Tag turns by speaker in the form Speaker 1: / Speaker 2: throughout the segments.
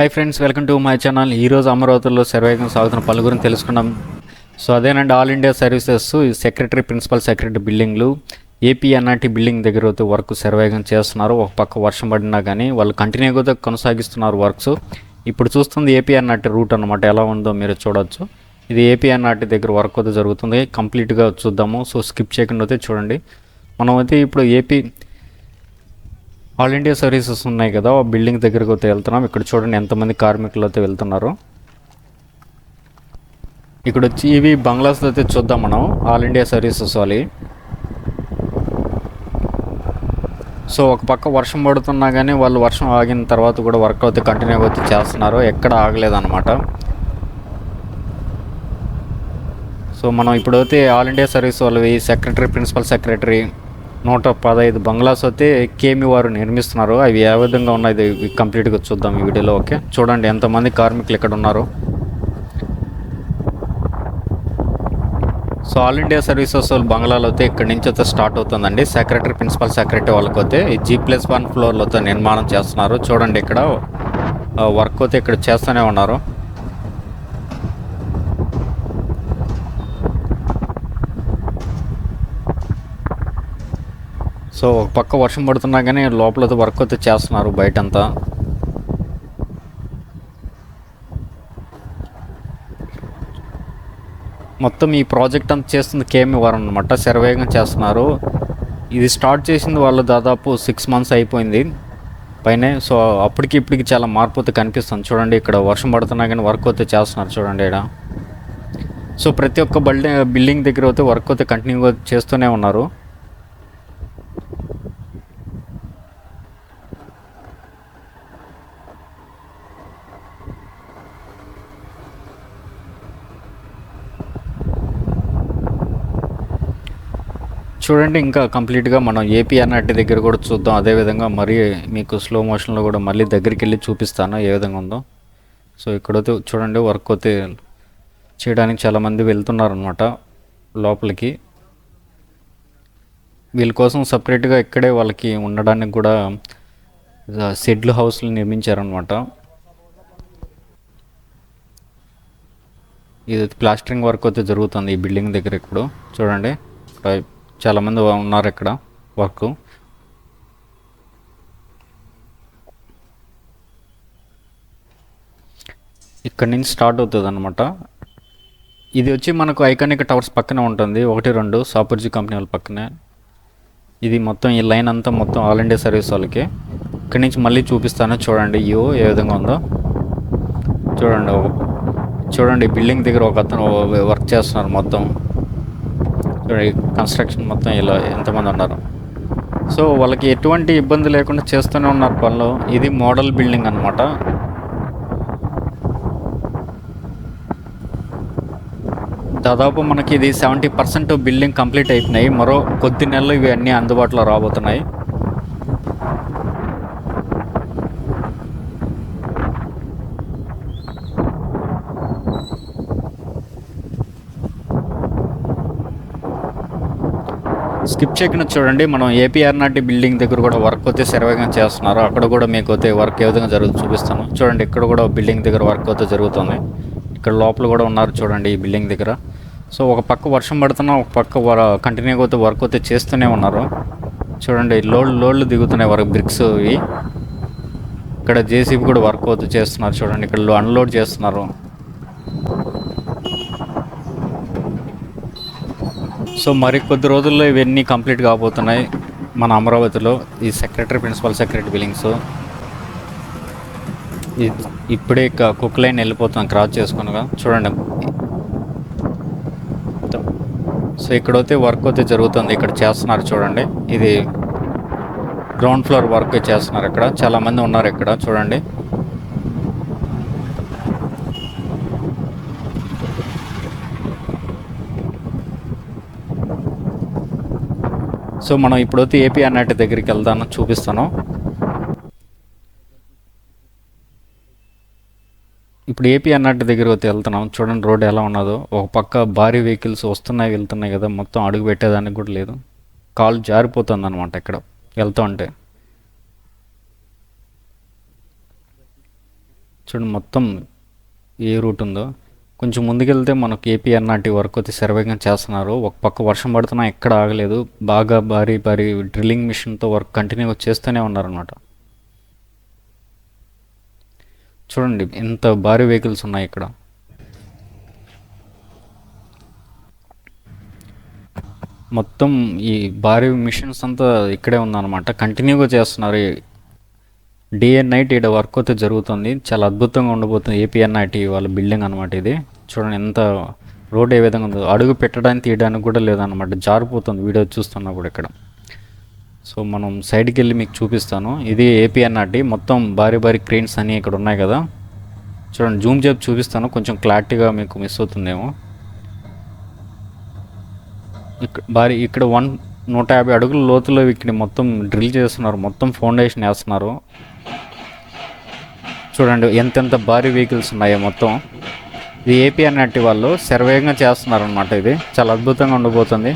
Speaker 1: Hi friends welcome to my channel ఈరోజు అమరావతిలో సర్వేగం సాగుతున్న పలు గురించి తెలుసుకున్నాం సో అదేనండి ఆల్ ఇండియా సర్వీసెస్ ఈ సెక్రటరీ ప్రిన్సిపల్ సెక్రటరీ బిల్డింగ్లు ఏపీ ఎన్ఆర్టీ బిల్డింగ్ దగ్గర అయితే వర్క్ సర్వేగం చేస్తున్నారు. ఒక పక్క వర్షం పడినా కానీ వాళ్ళు కంటిన్యూగా కొనసాగిస్తున్నారు వర్క్స్ ఇప్పుడు చూస్తుంది ఏపీ ఎన్ఆర్టీ రూట్ అనమాట ఎలా ఉందో మీరు చూడొచ్చు. ఇది ఏపీ ఎన్ఆర్టీ దగ్గర వర్క్ అయితే జరుగుతుంది. కంప్లీట్గా చూద్దాము. సో స్కిప్ చేయకుండా అయితే చూడండి. మనం అయితే ఇప్పుడు ఏపీ ఆల్ ఇండియా సర్వీసెస్ ఉన్నాయి కదా ఆ బిల్డింగ్ దగ్గరకు అయితే వెళ్తున్నాం. ఇక్కడ చూడండి ఎంతమంది కార్మికులు అయితే వెళ్తున్నారు. ఇక్కడ వచ్చి ఇవి బంగ్లాస్ అయితే చూద్దాం మనం ఆల్ ఇండియా సర్వీసెస్ వాళ్ళు. సో ఒక పక్క వర్షం పడుతున్నా కానీ వాళ్ళు వర్షం ఆగిన తర్వాత కూడా వర్క్ అయితే కంటిన్యూ అయితే చేస్తున్నారు. ఎక్కడ ఆగలేదన్నమాట. సో మనం ఇప్పుడైతే ఆల్ ఇండియా సర్వీస్ వాళ్ళవి సెక్రటరీ ప్రిన్సిపల్ సెక్రటరీ నూట పదహైదు బంగ్లాస్ అయితే కేమి వారు నిర్మిస్తున్నారు. అవి ఏ విధంగా ఉన్నాయి? కంప్లీట్గా చూద్దాం ఈ వీడియోలో. ఓకే. చూడండి ఎంతమంది కార్మికులు ఇక్కడ ఉన్నారు. సో ఆల్ ఇండియా సర్వీసెస్ వాళ్ళు బంగ్లాలో అయితే ఇక్కడి నుంచి అయితే స్టార్ట్ అవుతుందండి. సెక్రటరీ ప్రిన్సిపల్ సెక్రటరీ వాళ్ళకి అయితే ఈ జీ ప్లస్ వన్ ఫ్లోర్లో అయితే నిర్మాణం చేస్తున్నారు. చూడండి ఇక్కడ వర్క్ అయితే ఇక్కడ చేస్తూనే ఉన్నారు. సో ఒక పక్క వర్షం పడుతున్నా కానీ లోపల వర్క్ అయితే చేస్తున్నారు బయటంతా. మొత్తం ఈ ప్రాజెక్ట్ అంతా చేస్తుంది కేఎంఈ వారు అనమాట శరవేగం చేస్తున్నారు. ఇది స్టార్ట్ చేసింది వాళ్ళు దాదాపు సిక్స్ మంత్స్ అయిపోయింది. పైనే సో అప్పటికి ఇప్పటికి చాలా మార్పు అయితే కనిపిస్తుంది. చూడండి ఇక్కడ వర్షం పడుతున్నా కానీ వర్క్ అయితే చేస్తున్నారు చూడండి ఇక్కడ సో ప్రతి ఒక్క బిల్డింగ్ బిల్డింగ్ దగ్గర అయితే వర్క్ అయితే కంటిన్యూగా చేస్తూనే ఉన్నారు. చూడండి ఇంకా కంప్లీట్గా మనం ఏపీ అన్నట్టు దగ్గర కూడా చూద్దాం. అదేవిధంగా మరీ మీకు స్లో మోషన్లో కూడా మళ్ళీ దగ్గరికి వెళ్ళి చూపిస్తాను ఏ విధంగా ఉందో. సో ఇక్కడైతే చూడండి వర్క్ అయితే చేయడానికి చాలామంది వెళ్తున్నారు అనమాట లోపలికి. వీళ్ళ కోసం సపరేట్గా ఇక్కడే వాళ్ళకి ఉండడానికి కూడా షెడ్లు హౌస్లు నిర్మించారనమాట ఇది ప్లాస్టరింగ్ వర్క్ అయితే జరుగుతుంది ఈ బిల్డింగ్ దగ్గర ఇప్పుడు. చూడండి చాలామంది ఉన్నారు ఇక్కడ వర్క్. ఇక్కడ నుంచి స్టార్ట్ అవుతుంది అనమాట ఇది వచ్చి మనకు ఐకానిక్ టవర్స్ పక్కనే ఉంటుంది. ఒకటి రెండు సాపర్జీ కంపెనీ వాళ్ళ పక్కనే. ఇది మొత్తం ఈ లైన్ అంతా మొత్తం ఆల్ ఇండియా సర్వీస్ వాళ్ళకి. ఇక్కడ నుంచి మళ్ళీ చూపిస్తాను. చూడండి యూ ఏ విధంగా ఉందో. చూడండి చూడండి బిల్డింగ్ దగ్గర ఒక అతను వర్క్ చేస్తున్నారు మొత్తం. కన్స్ట్రక్షన్ మొత్తం ఇలా ఎంతమంది ఉన్నారు. సో వాళ్ళకి ఎటువంటి ఇబ్బంది లేకుండా చేస్తూనే ఉన్నారు పనులు. ఇది మోడల్ బిల్డింగ్ అనమాట దాదాపు మనకి ఇది సెవెంటీ పర్సెంట్ బిల్డింగ్ కంప్లీట్ అయిపోయినాయి. మరో కొద్ది నెలలు ఇవి అన్నీ అందుబాటులో రాబోతున్నాయి. స్కిప్ చేయకుండా చూడండి. మనం ఏపీఆర్ నాటి బిల్డింగ్ దగ్గర కూడా వర్క్ అయితే సర్వేగా చేస్తున్నారు. అక్కడ కూడా మీకు అయితే వర్క్ ఏ విధంగా జరుగుతుంది చూపిస్తాను. చూడండి ఇక్కడ కూడా బిల్డింగ్ దగ్గర వర్క్ అయితే జరుగుతుంది. ఇక్కడ లోపల కూడా ఉన్నారు చూడండి ఈ బిల్డింగ్ దగ్గర. సో ఒక పక్క వర్షం పడుతున్నా ఒక పక్క కంటిన్యూగా అయితే వర్క్ అయితే చేస్తూనే ఉన్నారు. చూడండి లోడ్లు లోడ్లు దిగుతున్నాయి వర్క్ బ్రిక్స్ ఇవి. ఇక్కడ జేసీబీ కూడా వర్క్ అయితే చేస్తున్నారు చూడండి. ఇక్కడ అన్లోడ్ చేస్తున్నారు. సో మరి కొద్ది రోజుల్లో ఇవన్నీ కంప్లీట్ కాబోతున్నాయి మన అమరావతిలో. ఈ సెక్రటరీ ప్రిన్సిపల్ సెక్రటరీ బిల్డింగ్స్. ఇప్పుడే కుక్ లైన్ వెళ్ళిపోతాం క్రాస్ చేసుకునగా చూడండి. సో ఇక్కడైతే వర్క్ అయితే జరుగుతుంది. ఇక్కడ చేస్తున్నారు చూడండి. ఇది గ్రౌండ్ ఫ్లోర్ వర్క్ చేస్తున్నారు ఇక్కడ. చాలామంది ఉన్నారు ఇక్కడ. చూడండి. సో మనం ఇప్పుడైతే ఏపీ అన్నట్టు దగ్గరికి వెళ్దాను చూపిస్తాను. ఇప్పుడు ఏపీ అన్నట్టు దగ్గర అయితే వెళ్తున్నాం. చూడండి రోడ్ ఎలా ఉన్నదో. ఒక పక్క భారీ వెహికల్స్ వస్తున్నాయి వెళ్తున్నాయి కదా. మొత్తం అడుగు పెట్టేదానికి కూడా లేదు. కాలు జారిపోతుంది అనమాట ఇక్కడ. వెళ్తూ ఉంటే. చూడండి మొత్తం ఏ రూట్ ఉందో. కొంచెం ముందుకెళ్తే మనకు ఏపీఎన్ఆర్టీ వర్క్ అయితే సర్వేగా చేస్తున్నారు. ఒక పక్క వర్షం పడుతున్నా ఎక్కడ ఆగలేదు. బాగా భారీ భారీ డ్రిల్లింగ్ మిషన్తో వర్క్ కంటిన్యూగా చేస్తూనే ఉన్నారన్నమాట. చూడండి ఎంత భారీ వెహికల్స్ ఉన్నాయి ఇక్కడ. మొత్తం ఈ భారీ మిషన్స్ అంతా ఇక్కడే ఉందన్నమాట. కంటిన్యూగా చేస్తున్నారు. డే అండ్ నైట్ ఇక్కడ వర్క్ అయితే జరుగుతుంది. చాలా అద్భుతంగా ఉండబోతుంది. ఏపీఎన్ఐటి వాళ్ళ బిల్డింగ్ అనమాట ఇది. చూడండి ఎంత రోడ్ ఏ విధంగా ఉందో. అడుగు పెట్టడానికి తీయడానికి కూడా లేదనమాట జారిపోతుంది వీడియో చూస్తున్నప్పుడు ఇక్కడ. సో మనం సైడ్కి వెళ్ళి మీకు చూపిస్తాను. ఇది ఏపీఎన్ఆర్టీ మొత్తం భారీ భారీ క్రెయిన్స్ అన్నీ ఇక్కడ ఉన్నాయి కదా. చూడండి జూమ్ చేసి చూపిస్తాను. కొంచెం క్లారిటీగా మీకు మిస్ అవుతుందేమో. ఇక్కడ భారీ ఇక్కడ వన్ నూట యాభై అడుగుల లోతులో ఇక్కడ మొత్తం డ్రిల్ చేస్తున్నారు. మొత్తం ఫౌండేషన్ వేస్తున్నారు. చూడండి ఎంతెంత భారీ వెహికల్స్ ఉన్నాయో మొత్తం. ఇది ఏపీ అన్నట్టు వాళ్ళు శరవేగంగా చేస్తున్నారనమాట ఇది. చాలా అద్భుతంగా ఉండబోతుంది.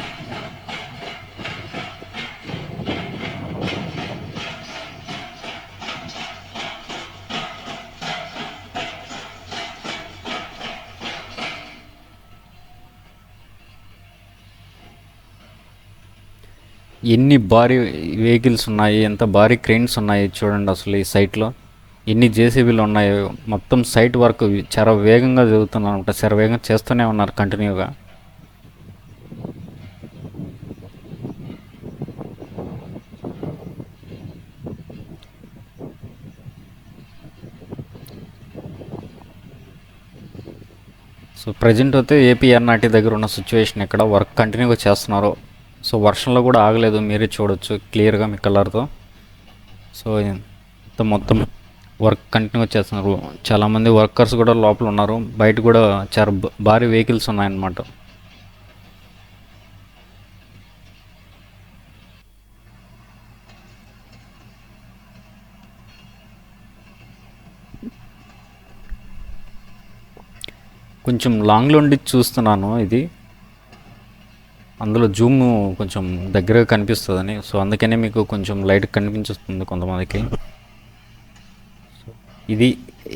Speaker 1: ఎన్ని భారీ వెహికల్స్ ఉన్నాయి ఎంత భారీ క్రెయిన్స్ ఉన్నాయి చూడండి అసలు ఈ సైట్లో ఎన్ని జేసీబీలు ఉన్నాయో మొత్తం సైట్ వర్క్ చాలా వేగంగా జరుగుతుంది అనమాట చాలా వేగంగా చేస్తూనే ఉన్నారు కంటిన్యూగా. సో ప్రజెంట్ అయితే ఏపీఆర్నాటి దగ్గర ఉన్న సిచ్యువేషన్ ఇక్కడ వర్క్ కంటిన్యూగా చేస్తున్నారు. సో వర్షంలో కూడా ఆగలేదు. మీరే చూడొచ్చు క్లియర్గా మీ కలర్తో. సో ఇంత మొత్తం వర్క్ కంటిన్యూ చేస్తున్నారు. చాలామంది వర్కర్స్ కూడా లోపల ఉన్నారు. బయట కూడా చాలా భారీ వెహికల్స్ ఉన్నాయన్నమాట. కొంచెం లాంగ్లో ఉండి చూస్తున్నాను ఇది. అందులో జూమ్ కొంచెం దగ్గరగా కనిపిస్తుందని. సో అందుకనే మీకు కొంచెం లైట్ కనిపించొస్తుంది కొంతమందికి. ఇది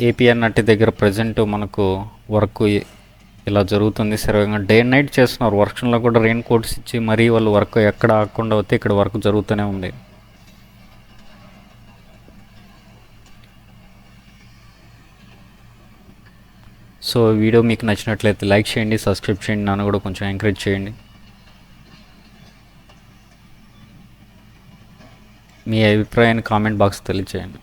Speaker 1: ఏపీఎన్ నట్టి దగ్గర ప్రజెంట్ మనకు వర్క్ ఇలా జరుగుతుంది. సర్వేగా డే అండ్ నైట్ చేస్తున్నారు. వర్షంలో కూడా రెయిన్ కోట్స్ ఇచ్చి మరీ వాళ్ళు వర్క్ ఎక్కడ ఆగకుండా వస్తే ఇక్కడ వర్క్ జరుగుతూనే ఉంది. సో వీడియో మీకు నచ్చినట్లయితే లైక్ చేయండి సబ్స్క్రైబ్ చేయండి నన్ను కూడా కొంచెం ఎంకరేజ్ చేయండి. మీ అభిప్రాయాన్ని కామెంట్ బాక్స్ తెలియచేయండి.